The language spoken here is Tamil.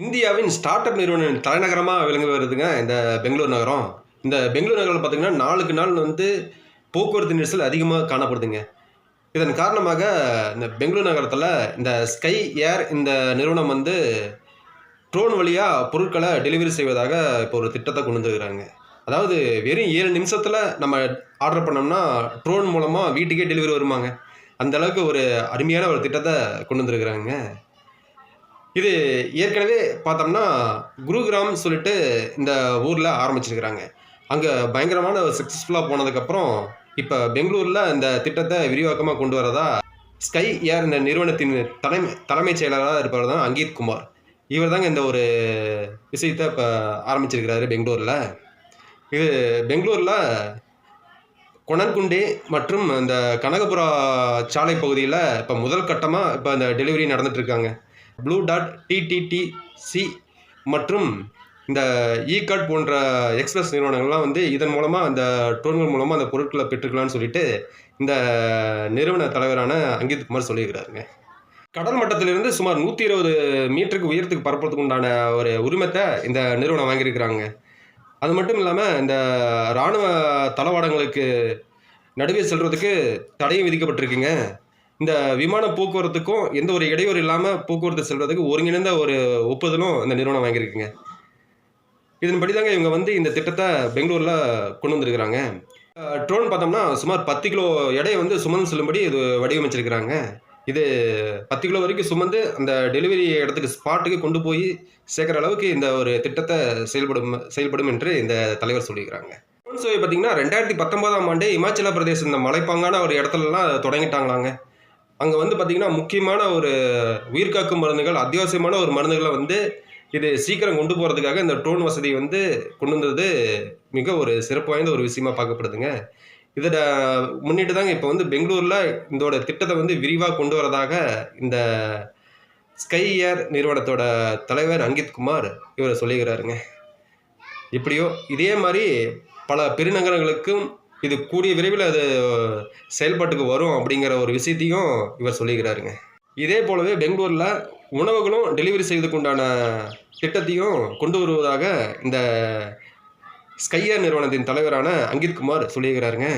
இந்தியாவின் ஸ்டார்ட் அப் நிறுவனம் தலைநகரமாக விளங்கி வருதுங்க இந்த பெங்களூர் நகரம். இந்த பெங்களூர் நகரம் பார்த்தீங்கன்னா நாளுக்கு நாள் வந்து போக்குவரத்து நெரிசல் அதிகமாக காணப்படுதுங்க. இதன் காரணமாக இந்த பெங்களூர் நகரத்தில் இந்த ஸ்கை ஏர் இந்த நிறுவனம் வந்து ட்ரோன் வழியாக பொருட்களை டெலிவரி செய்வதாக இப்போ ஒரு திட்டத்தை கொண்டு வந்துருக்குறாங்க. அதாவது வெறும் ஏழு நிமிஷத்தில் நம்ம ஆர்டர் பண்ணோம்னா ட்ரோன் மூலமாக வீட்டுக்கே டெலிவரி வருமாங்க. அந்தளவுக்கு ஒரு அருமையான ஒரு திட்டத்தை கொண்டு வந்துருக்குறாங்க. இது ஏற்கனவே பார்த்தோம்னா குருகிராம் சொல்லிட்டு இந்த ஊரில் ஆரம்பிச்சிருக்கிறாங்க. அங்கே பயங்கரமான சக்ஸஸ்ஃபுல்லாக போனதுக்கப்புறம் இப்போ பெங்களூரில் இந்த திட்டத்தை விரிவாக்கமாக கொண்டு வரதா ஸ்கை ஏர் இந்த நிறுவனத்தின் தலைமை தலைமைச் செயலராக இருப்பவர் தான் அங்கீத் குமார். இவர் தாங்க இந்த ஒரு விஷயத்தை இப்போ ஆரம்பிச்சிருக்கிறாரு பெங்களூரில். இது பெங்களூரில் கொணன்குண்டே மற்றும் இந்த கனகபுரா சாலை பகுதியில் இப்போ முதல் கட்டமாக இப்போ இந்த டெலிவரி நடந்துகிட்ருக்காங்க ப்ளூ டாட் டிடிடிசி மற்றும் இந்த e இ கார்ட் போன்ற எக்ஸ்பிரஸ் நிறுவனங்கள்லாம் வந்து இதன் மூலமாக அந்த டோன்கள் மூலமாக அந்த பொருட்களை பெற்றுக்கலாம்னு சொல்லிட்டு இந்த நிறுவன தலைவரான அங்கித் குமார் சொல்லியிருக்கிறாருங்க. கடல் மட்டத்திலிருந்து சுமார் நூற்றி இருபது மீட்டருக்கு உயரத்துக்கு பரப்புறதுக்கு உண்டான ஒரு உரிமத்தை இந்த நிறுவனம் வாங்கியிருக்கிறாங்க. அது மட்டும் இல்லாமல் இந்த இராணுவ தளவாடங்களுக்கு நடுவே செல்கிறதுக்கு தடையும் விதிக்கப்பட்டிருக்குங்க. இந்த விமான போக்குவரத்துக்கும் எந்த ஒரு இடையூறு இல்லாமல் போக்குவரத்து செல்வதற்கு ஒருங்கிணைந்த ஒரு ஒப்புதலும் இந்த நிறுவனம் வாங்கியிருக்குங்க. இதன்படி தாங்க இவங்க வந்து இந்த திட்டத்தை பெங்களூரில் கொண்டு வந்திருக்கிறாங்க. ட்ரோன் பார்த்தோம்னா சுமார் பத்து கிலோ எடையை வந்து சுமந்து செல்லும்படி இது வடிவமைச்சிருக்கிறாங்க. இது பத்து கிலோ வரைக்கும் சுமந்து அந்த டெலிவரி இடத்துக்கு ஸ்பாட்டுக்கு கொண்டு போய் சேர்க்குற அளவுக்கு இந்த ஒரு திட்டத்தை செயல்படும் செயல்படும் என்று இந்த தலைவர் சொல்லியிருக்கிறாங்க. ட்ரோன் சேவை பார்த்தீங்கன்னா ரெண்டாயிரத்தி பத்தொன்பதாம் ஆண்டு இமாச்சல பிரதேசம் இந்த மலைப்பாங்கான ஒரு இடத்துலலாம் தொடங்கிட்டாங்களாங்க. அங்கே வந்து பார்த்திங்கன்னா முக்கியமான ஒரு உயிர்காக்கும் மருந்துகள் அத்தியாவசியமான ஒரு மருந்துகளை வந்து இது சீக்கிரம் கொண்டு போகிறதுக்காக இந்த ட்ரோன் வசதி வந்து கொண்டு வந்தது மிக ஒரு சிறப்பு வாய்ந்த ஒரு விஷயமா பார்க்கப்படுதுங்க. இதை முன்னிட்டு தாங்க இப்போ வந்து பெங்களூரில் இதோட திட்டத்தை வந்து விரிவாக கொண்டு வரதாக இந்த ஸ்கை ஏர் நிறுவனத்தோட தலைவர் அங்கித் குமார் இவரை சொல்லிக்கிறாருங்க. எப்படியோ இதே மாதிரி பல பெருநகரங்களுக்கும் இது கூடிய விரைவில் அது செயல்பாட்டுக்கு வரும் அப்படிங்கிற ஒரு விஷயத்தையும் இவர் சொல்லிக்கிறாருங்க. இதே போலவே பெங்களூரில் உணவுகளும் டெலிவரி செய்வதற்கு உண்டான திட்டத்தையும் கொண்டு வருவதாக இந்த ஸ்கையர் நிறுவனத்தின் தலைவரான அங்கித் குமார் சொல்லியிருக்கிறாருங்க.